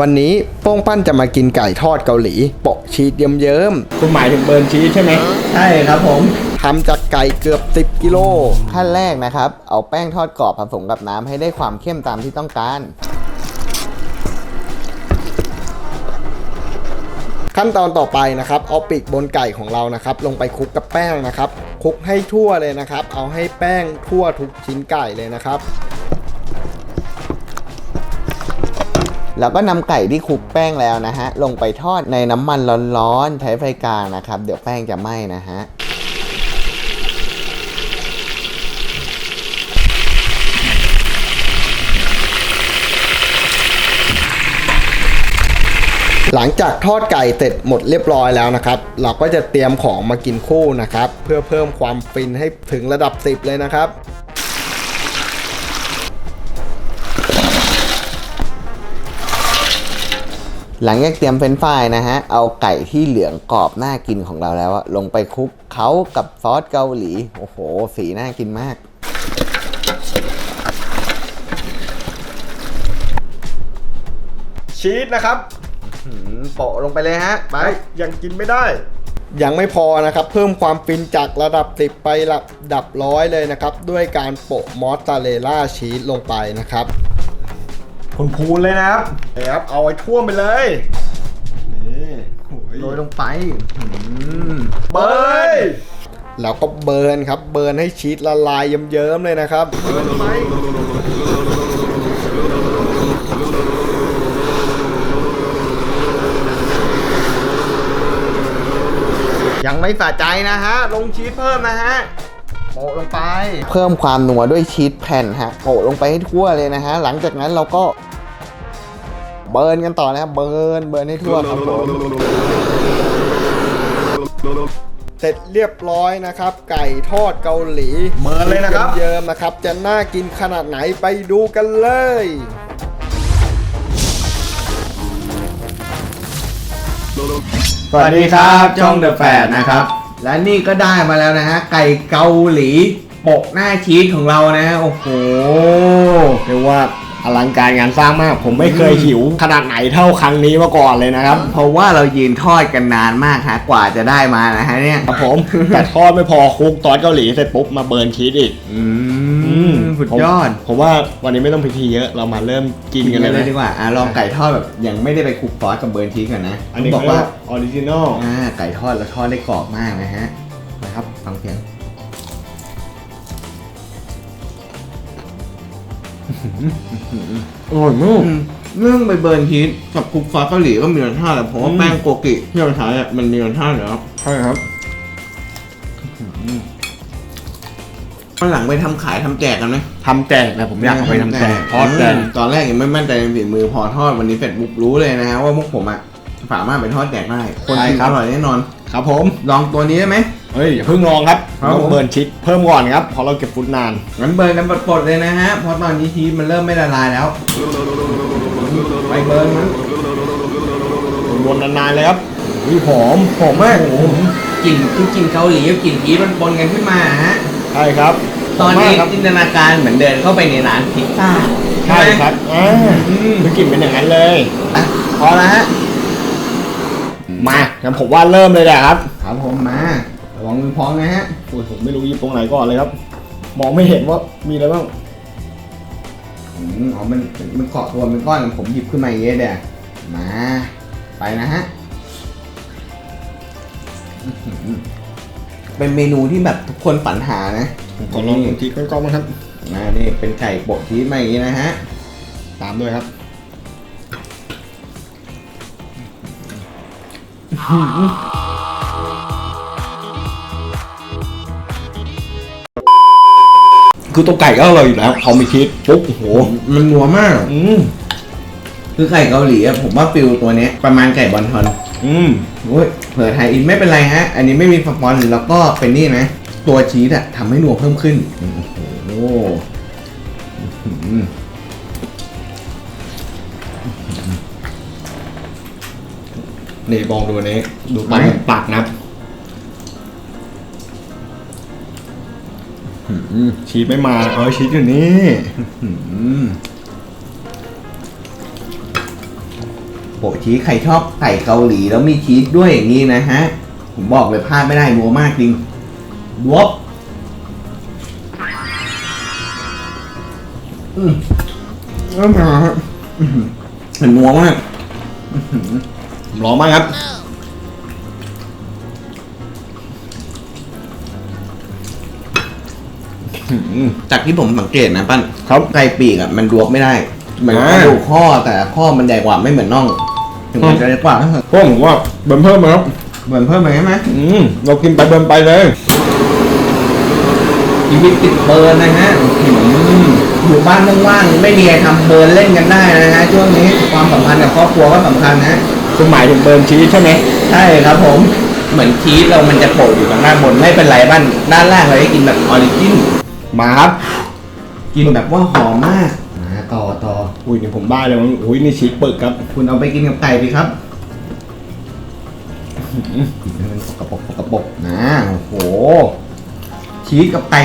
วันนี้โป้งปั้นจะมากินไก่ทอดเกาหลีโปะชีสเยิ้มคุณหมายถึงเบิร์นชีสใช่ไหมๆใช่ครับผมทำจากไก่เกือบ 10 กิโล ขั้นแรกนะครับ เอาแป้งทอดกรอบผสมกับน้ำให้ได้ความเข้มตามที่ต้องการ ขั้นตอนต่อไปนะครับ เอาปีกบนไก่ของเรานะครับ ลงไปคลุกกับแป้งนะครับคลุกให้ทั่วเลยนะครับ เอาให้แป้งทั่วทุกชิ้นไก่เลยนะครับ แล้วก็นำไก่ที่คลุกแป้งแล้วนะฮะ ลงไปทอดในน้ำมันร้อนๆ ใช้ไฟกลางนะครับ เดี๋ยวแป้งจะไหม้นะฮะหลังจากทอดไก่เสร็จหมดเรียบร้อยแล้วนะครับ เราก็จะเตรียมของมากินคู่นะครับ เพื่อเพิ่มความฟินให้ถึงระดับ 10 เลยนะครับ หลังจากเตรียมเฟรนช์ฟรายนะฮะ เอาไก่ที่เหลืองกรอบน่ากินของเราแล้วอะลงไปคลุกเขากับซอสเกาหลี โอ้โห สีน่ากินมาก ชีสนะครับหืมโปะลงไปเลยฮะ ไป ยังกินไม่ได้ ยังไม่พอนะครับ เพิ่มความฟินจากระดับ 10 ไประดับร้อยเลยนะครับ ด้วยการโปะมอสซาเรลล่าชีสลงไปนะครับคุณ พูนเลยนะครับนี่ครับ เอาไว้ท่วมไปเลยนี่โอ้ยโรยลงไปหืมเบิร์นแล้วก็เบิร์นครับ เบิร์นให้ชีสละลายเยิ้มๆเลยนะครับเบิร์นทำไมยังไม่สะใจนะฮะ ลงชีสเพิ่มนะฮะ โปะลงไป เพิ่มความนัวด้วยชีสแผ่นฮะโปะลงไปให้ทั่วเลยนะฮะ หลังจากนั้นเราก็ เบิร์นกันต่อนะครับเบิร์นเบิร์นให้ทั่วครับผมเสร็จเรียบร้อยนะครับ ไก่ทอดเกาหลีเบิร์นเลยนะครับ เยิ้มๆนะครับ จะน่ากินขนาดไหนไปดูกันเลย สวัสดีครับจ้องเดอะแฟดนะครับ และนี่ก็ได้มาแล้วนะฮะ ไก่เกาหลีโปะหน้าชีสของเรานะฮะ โอ้โห เรียกว่าอลังการงานสร้างมาก ผมไม่เคยหิว ขนาดไหนเท่าครั้งนี้มาก่อนเลยนะครับ เพราะว่าเรายืนทอดกันนานมากฮะกว่าจะได้มานะฮะเนี่ยครับผมแต่ทอดไม่พอคลุกซอสเกาหลีเสร็จปุ๊บมาเบิร์นชีสอีก อืม สุดยอด ผมผมว่าวันนี้ไม่ต้องพิธีเยอะ เรามาเริ่มกินกันเลยเลนะยดีกว่าอะลองไก่ทอดแบบยังไม่ได้ไปคลุกซอสกับเบิร์นชีสกันนะอันนี้บเขาอกเรียกว่าว่าออริจินอลอ่าไก่ทอดแล้วทอดได้กรอบมากนะฮะนะครับฟังเสียงอร่อยมากอืมเรื่องไปเบิร์นชีสกับคลุกซอสเกาหลีก็มีรสชาติแหละผมว่าอืม แป้งโกกิที่เราใช้อะมันมีรสชาติอยู่แล้ว ใช่ครับ วันหลังไปทำขายทำแจกกันไหมทำแจกนะผมอยากเอาไปทำแจกทอดแจกมตอนแรกยังไม่มั่นใจในฝีมือพอทอดวันนี้เสร็จปุ๊บรู้เลยนะฮะว่าพวกผมอะสามารถไปทอดแจกได้คนกินอร่อยแน่นอน ครับผม ลองตัวนี้ได้ไหม เฮ้ยอย่าเพิ่งลองครับครับต้องผมเบิร์นชีสเพิ่มก่อนครับเพราะเราเก็บฟุตนาน งั้นเบิร์นกันปดๆเลยนะฮะเพราะตอนนี้ชีสมันเริ่มไม่ละลายแล้วไปเบิร์นมันวนๆนานๆเลยครับวิหอมหอมมากกลิ่นคือกลิ่นเกาหลีกับกลิ่นชีสมันปนกันขึ้นมาฮะ ใช่ครับตอนนี้หมมากครับ จินตนาการเหมือนเดินเข้าไปในร้านพิซซ่าใช่ไหมครับอ่าอืมคือกลิ่นเป็นอย่างนั้นเลย อะพอแล้วฮะ มางั้นผมว่าเริ่มเลยแหละครับ ครับผมมาระวังมือพองนะฮะ โอ้ยผมไม่รู้หยิบตรงไหนก่อนเลยครับ มองไม่เห็นว่ามีอะไรบ้าง อืมอ๋อมัน มันเกาะตัวเป็นก้อน ผมหยิบขึ้นมาอย่างเงี้ยเดี๋ยวมา ไปนะฮะอื้อหือ เป็นเมนูที่แบบทุกคนฝันหานะผมขอลองทีก้อนๆมั้างครับมานี่เป็นไก่โปะชีสมาอย่างงี้นะฮะ ตามด้วยครับคือตัวไก่ก็อร่อยอยู่แล้วเขามีชีสปุ๊บโอ้โหมันนัวมาก อืมคือไก่เกาหลีอะผมว่าฟิลตัวเนี้ยประมาณไก่บอลทอน อืมโอ้ยเผื่อไทยอินไม่เป็นไรฮะ อันนี้ไม่มีสปอนแล้วก็เป็นนี่นะ ตัวชีสอะทำให้นัวเพิ่มขึ้น โอ้โหนี่มองดูนนี้ ดูปากปากนะชีสไม่มา เออชีสอยู่นี่ ปะชีสใครชอบไก่เกาหลีแล้วมีชีสด้วยอย่างนี้นะฮะ ผมบอกเลยพลาดไม่ได้นัวมากจริงดวบอืมแล้วมาฮะอื้อหือมันนัวมากผมลองบ้างครับจากที่ผมสังเกตนะปั้นครับไก่ปีกอะมันรวบไม่ได้ เหมือนอ่ากระดูกข้อแต่ข้อมันใหญ่กว่าไม่เหมือนน่อง ถึงมันจะเล็กกว่าพวกผมว่าเบิ่มเพิ่มมาครับเหมือนเพิ่มไหมใช่ไหมอืมเรากินไปเบิ่มไปเลยชีวิตติดเบิร์นนะฮะอืมอยู่บ้านว่างๆไม่มีอะไรทำเบิร์นเล่นกันได้นะฮะช่วงนี้ความสัมพันธ์กับครอบครัวก็สำคัญนะคุณหมายถึงเบิร์นชีสใช่ไหมใช่ครับผมเหมือนชีสเรามันจะโปะอยู่ตรงด้านบนไม่เป็นไรบ้านด้านล่างเราได้กินแบบออริจินมาครับกินแบบว่าหอมมากมา ต่อต่ออุ้ยนี่ผมบ้าเลยมั้งอุ้ยนี่ชีสปึกครับ คุณเอาไปกินกับไก่ดีครับมันกระปกกระปกนะโอ้โห ชีสกับไก่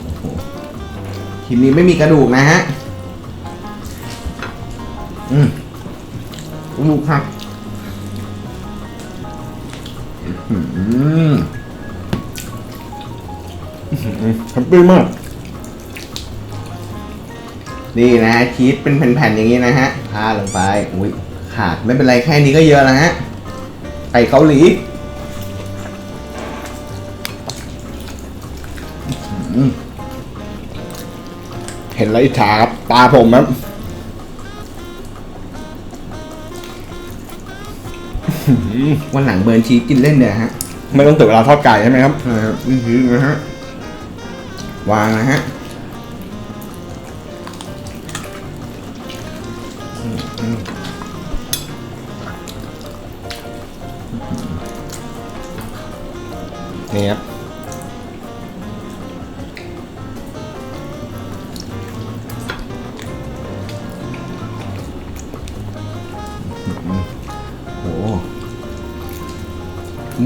โอ้โหทีมนี้ไม่มีกระดูกนะฮะ อืมกระดูกครั อืมแฮปปี้มาก นี่นะชีสเป็นแผ่นๆอย่างนี้นะฮะทาลงไป อุ้ยขาดไม่เป็นไรแค่นี้ก็เยอะแล้วฮะไก่เกาหลีอืมเห็นแล้วอิจฉาครับ ตาผมครับวันหลังเบิร์นชีสกินเล่นเนี่ยฮะ ไม่ต้องตื่นเวลาทอดไก่ใช่ไหมครับนะครับนี่คือนะฮะวางนะฮะ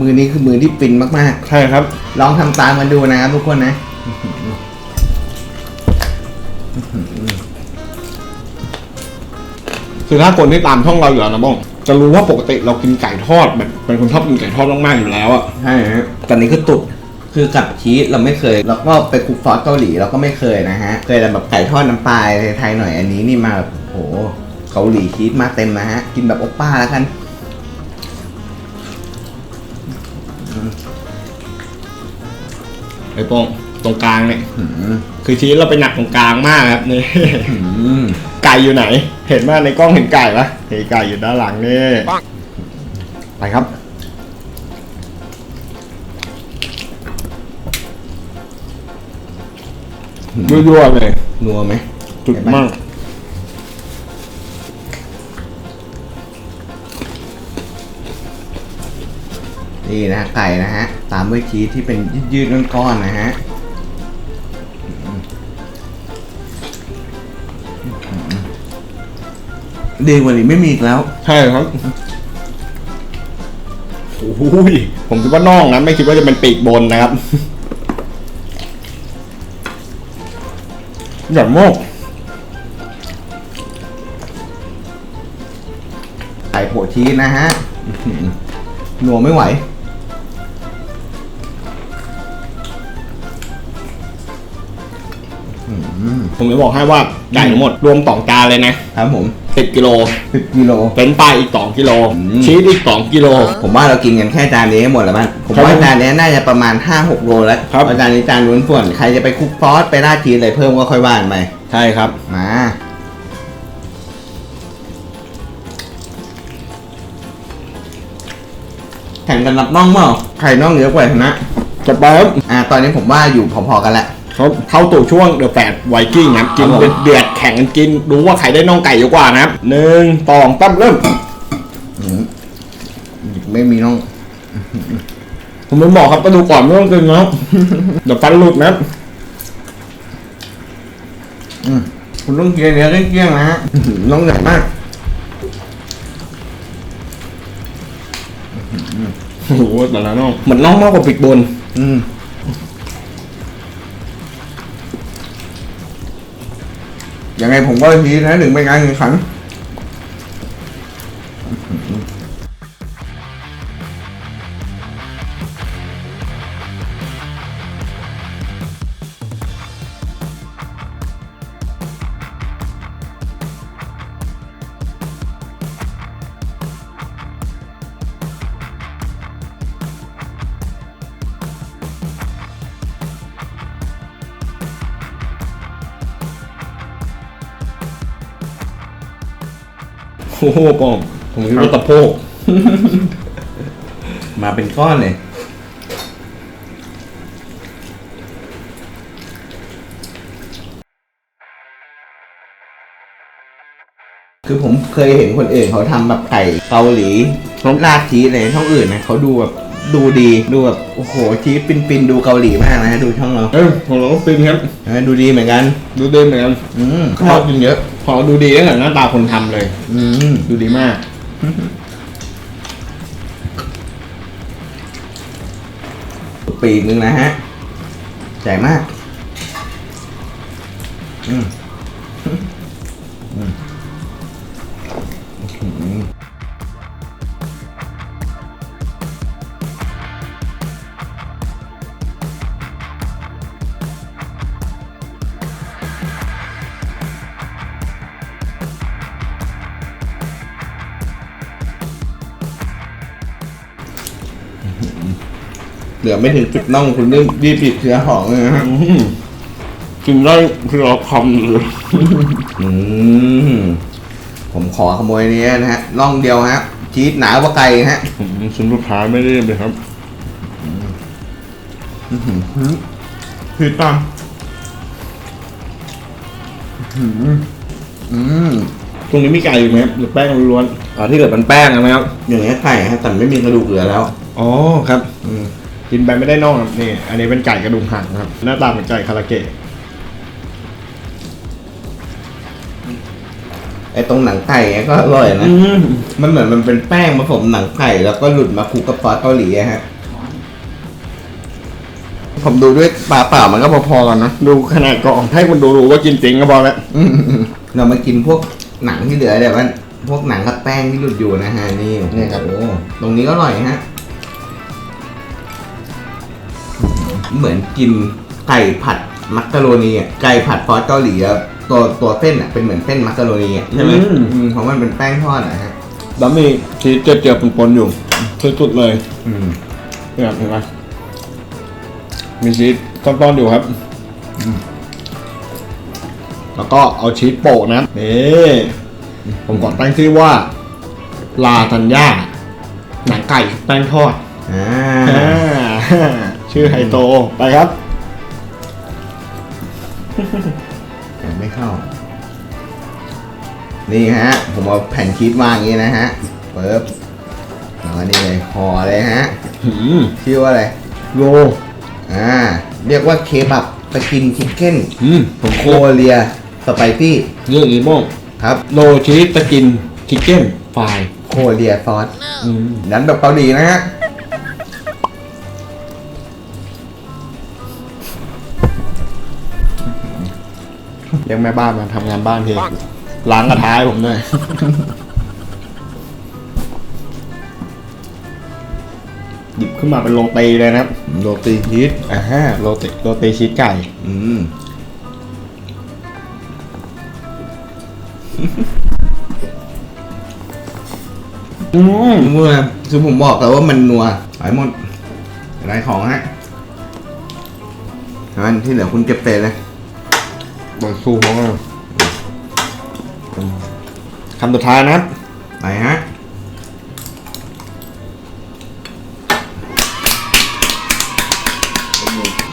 มือนี้คือมือที่ฟินมากใช่ครับ ๆ ลองทำตามกันดูนะครับทุกคนนะคือถ้าคนที่ตามช่องเราอยู่แล้วนะบ้อง จะรู้ว่าปกติเรากินไก่ทอดแบบเป็นคนชอบกินไก่ทอดมากๆอยู่แล้วอะใช่ฮะตอนนี้คือตุดคือกับชีสเราไม่เคย แล้วก็ไปคลุกซอสเกาหลีเราก็ไม่เคยนะฮะ เคยแต่แบบไก่ทอดน้ำปลาไทยๆหน่อยอันนี้นี่มาแบบโหเกาหลีชีสมาเต็มนะฮะ กินแบบโอปป้าแล้วกัน ไอ้โป้งตรงกลางเนี่ยอืมคือชีสเราไปหนักตรงกลางมากครับนี่อืมไก่อยู่ไหน เห็นว่าในกล้องเห็นไก่ปะเห็นไก่อยู่ด้านหลังนี่ไปครับยั่วๆเลยนัวไหมจุดมากนี่นะฮะไก่นะฮะ ตามด้วยชีสที่เป็นยืดๆก้อนๆนะฮะดีกว่านี้ไม่มีอีกแล้ว ใช่ครับโอ้ยผมคิดว่าน่องนะไม่คิดว่าจะเป็นปีกบนนะครับอย่างโมกไก่โปะชีสนะฮะหนัวไม่ไหว ผมจะบอกให้ว่าไก่ทั้งหมดรวมสองจานเลยนะครับผมสิบกิโลสิบกิโลเป็นปลายอีกสองกิโลอืมชีสอีกสองกิโลผมว่าเรากินกันแค่จานนี้ให้หมดแล้วมั้งผมครับว่าจานนี้น่าจะประมาณ5-6โลแล้วครับเพาะจานนี้จานล้วนส่วนใครจะไปคลุกซอสไปราดชีสอะไรเพิ่มก็ค่อยว่านไปใช่ครับมาแข่งกันรับน่องเปล่าใครน่องเยอะกว่าชนะจะไปครับอ่าตอนนี้ผมว่าอยู่พอๆกันแหละ เขาเข้าตู่ช่วงเดอะแฟดไวกิ้งนะครับกินครับผมเดือดๆแข่งกันกินรู้ว่าใครได้น่องไก่เยอะกว่านะครับหนึ่งสองตั้มเริ่มอืมไม่มีน่อง ผมไม่บอกครับก็ดูก่อนไม่ต้องกินนะครับเดี๋ยวฟันหลุดนะครับอืมคุณต้องเกียร์เนื้อเกลี้ยงๆนะฮะอื้อหือน่องใหญ่มากโอ้โหแต่ละน่องเหมือนน่องมากกว่าปีกบน อืม ยังไงผมก็ทีนะหนึ่งเป็นการแข่งขัน โอ้โหป้องผมคิดว่าตะโพกมาเป็นก้อนเลยคือผมเคยเห็นคนอื่นเขาทำแบบไก่เกาหลีราดชีสอะไรช่องอื่นนะเขาดูแบบดูดีดูแบบโอ้โหชีสปินปินๆดูเกาหลีมากนะฮะดูช่องเราเออของเราก็เป็นครับ เออดูดีเหมือนกัน ดูดีเหมือนกันอืมชอบกินเยอะ พอดูดีตั้งแต่หน้าตาคนทำเลย อืม ดูดีมาก ปีกหนึ่งนะฮะ ใหญ่มาก อืม เหลือไม่ถึงจุดน่องคุณรีบรีบปิดเชื้อของเลยนะฮะอื้อหือกินได้คือเราคำเลยอืมผมขอขโมยนี้นะฮะน่องเดียวฮะชีสหนากว่าไก่ฮะผมชิ้นสุดท้ายไม่ได้เลยครับคือตามอืมตรงนี้มีไก่อยู่ไหมครับหรือแป้งล้วนอ๋อที่เกิดมันแป้งอะไหมครับอย่างเงี้ยไก่ฮะแต่ไม่มีกระดูกเหลือแล้วๆอ๋อครับ อืม กินไปไม่ได้น่องครับนี่ อันนี้เป็นไก่กระดูกหักนะครับ หน้าตาเหมือนไก่คาราเกะไอ้ตรงหนังไก่เนี่ยก็อร่อยนะ มันเหมือนมันเป็นแป้งผสมหนังไก่แล้วก็หลุดมาคลุกกับซอสเกาหลีอะฮะ ผมดูด้วยปลาเปล่ามันก็พอๆกันนะ ดูขนาดกล่องให้คนดูรู้ว่ากินจริงก็พอแล้วอืมเรามากินพวกหนังที่เหลือเดี๋ยวมันพวกหนังกับแป้งที่หลุดอยู่นะฮะนี่นี่ครับโอ้ตรงนี้ก็อร่อยฮะ เหมือนกินไก่ผัดมักกะโรนีอะไก่ผัดซอสเกาหลีอะตัวตัวเส้นอะเป็นเหมือนเส้นมักกะโรนีอะใช่ไหมอืม อืมเพราะมันเป็นแป้งทอดอะฮะแล้วมีชีสเจียวๆปนๆอยู่สุดๆเลย อืม เนี่ยเห็นไหมมีชีสต้อนๆอยู่ครับ แล้วก็เอาชีสโปะนะนี่ผมก่อนตั้งชื่อว่า ลาทัญญาหนังไก่แป้งทอดอ่า อ่า ชื่อไฮโตไปครับ ยังไม่เข้า นี่ฮะ ผมเอาแผ่นชีสวางอย่างนี้นะฮะเปิบแล้วก็นี่เลยห่อเลยฮะ หืมชื่อว่าอะไร โลอ่า เรียกว่าเคบับสกินชิคเก้นอืมผมโคโคเรียสไปซี่เรื่องนี้บ้างครับ โลชีสตะกิน ชิคเก้นฟรายโคเรียซอส อืมนั้นแบบเกาหลีนะฮะ รียกแม่บ้านมาทำงานบ้านทีล้างกระทะให้ผมหน่อยหยิบขึ้นมาเป็นโรตีเลยนะครับ โรตีชีสอ่าฮะโรตีโรตีชีสไก่ อืมอืมเมื่อคือผมบอกแล้วว่ามันนัวหายหมดอะไรของฮะอันที่เหลือคุณเก็บเศษเลย บางสู้ของเราคำสุดท้ายนะครับไปฮะ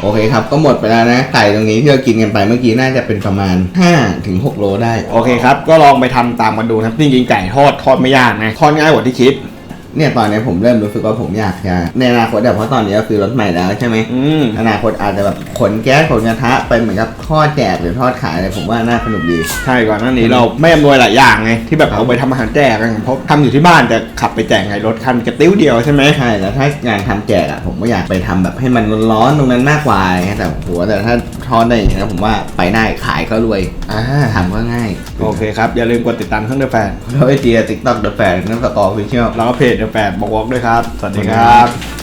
โอเคครับ ก็หมดไปแล้วนะ ไก่ตรงนี้ที่เรากินกันไปเมื่อกี้น่าจะเป็นประมาณ5ถึง6โลได้ โอเคครับ ก็ลองไปทำตามกันดูนะครับจริงๆไก่ทอดทอดไม่ยากนะ ทอดง่ายกว่าที่คิด เนี่ยตอนนี้ผมเริ่มรู้สึกว่าผมอยากจะในอนาคตแต่เพราะตอนนี้ก็คือรถใหม่แล้วใช่ไหมอืมอนาคตอาจจะแบบขนแก๊สขนกระทะไปเหมือนกับทอดแจกหรือทอดขายอะไรผมว่าน่าสนุกดี ใช่ก่อนหน้านี้เราไม่อำนวยหลายอย่างไงที่แบบเอาไปทำอาหารแจกกันเพราะทำอยู่ที่บ้านแต่ขับไปแจกไงรถคันกระติ้วเดียวใช่ไหมใช่แล้วถ้างานทำแจกอะผมก็อยากไปทำแบบให้มันร้อนๆตรงนั้นมากกว่าไงแต่โหแต่ถ้าทอดได้อย่างนี้นะผมว่าไปได้ขายก็รวยอ่าทำก็ง่ายโอเคครับ อย่าลืมกดติดตามช่องเดอะแฟน แล้วไอเจียติ๊กต็อกเดอะแฟนนั่นสตอคือเชื่อแล้วก็เพจเดอะแปดบอกวอกด้วยครับ สวัสดีครับ